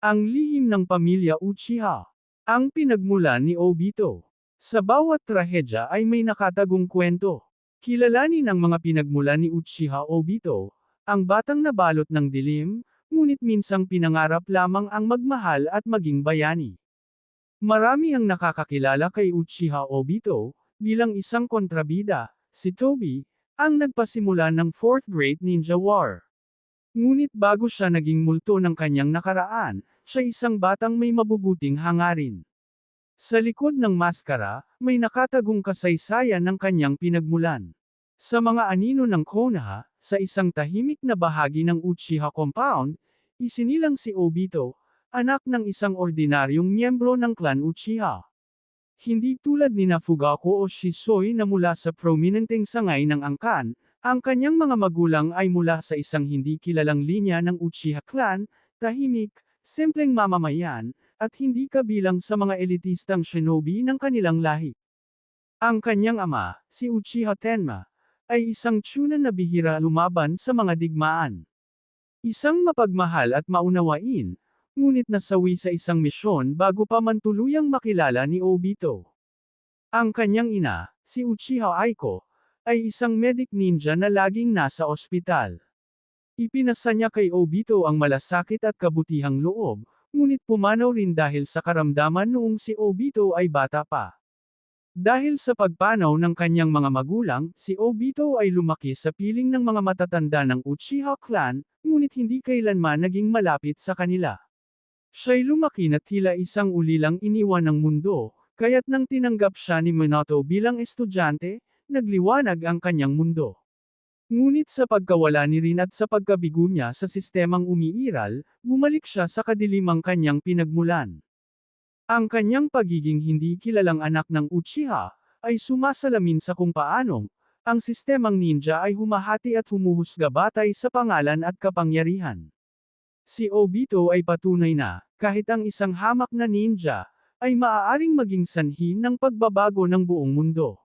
Ang lihim ng pamilya Uchiha. Ang pinagmulan ni Obito. Sa bawat trahedya ay may nakatagong kwento. Kilalanin ang mga pinagmulan ni Uchiha Obito, ang batang nabalot ng dilim, ngunit minsang pinangarap lamang ang magmahal at maging bayani. Marami ang nakakakilala kay Uchiha Obito, bilang isang kontrabida, si Toby, ang nagpasimula ng 4th Great Ninja War. Ngunit bago siya naging multo ng kanyang nakaraan, siya isang batang may mabubuting hangarin. Sa likod ng maskara, may nakatagong kasaysayan ng kanyang pinagmulan. Sa mga anino ng Konoha, sa isang tahimik na bahagi ng Uchiha compound, isinilang si Obito, anak ng isang ordinaryong miyembro ng clan Uchiha. Hindi tulad ni Nafugaku o Shisoi na mula sa prominenteng sangay ng angkan, ang kanyang mga magulang ay mula sa isang hindi kilalang linya ng Uchiha clan, tahimik, simpleng mamamayan, at hindi kabilang sa mga elitistang shinobi ng kanilang lahi. Ang kanyang ama, si Uchiha Tenma, ay isang tsunan na bihira lumaban sa mga digmaan. Isang mapagmahal at maunawain, ngunit nasawi sa isang misyon bago pa man tuluyang makilala ni Obito. Ang kanyang ina, si Uchiha Aiko, ay isang medic ninja na laging nasa ospital. Ipinasa niya kay Obito ang malasakit at kabutihang loob, ngunit pumanaw rin dahil sa karamdaman noong si Obito ay bata pa. Dahil sa pagpanaw ng kanyang mga magulang, si Obito ay lumaki sa piling ng mga matatanda ng Uchiha clan, ngunit hindi kailanman naging malapit sa kanila. Siya'y lumaki na tila isang ulilang iniwan ng mundo, kaya't nang tinanggap siya ni Minato bilang estudyante, nagliwanag ang kanyang mundo. Ngunit sa pagkawala ni Rin at sa pagkabigo niya sa sistemang umiiral, bumalik siya sa kadilimang kanyang pinagmulan. Ang kanyang pagiging hindi kilalang anak ng Uchiha, ay sumasalamin sa kung paanong, ang sistemang ninja ay humahati at humuhusga batay sa pangalan at kapangyarihan. Si Obito ay patunay na, kahit ang isang hamak na ninja, ay maaaring maging sanhi ng pagbabago ng buong mundo.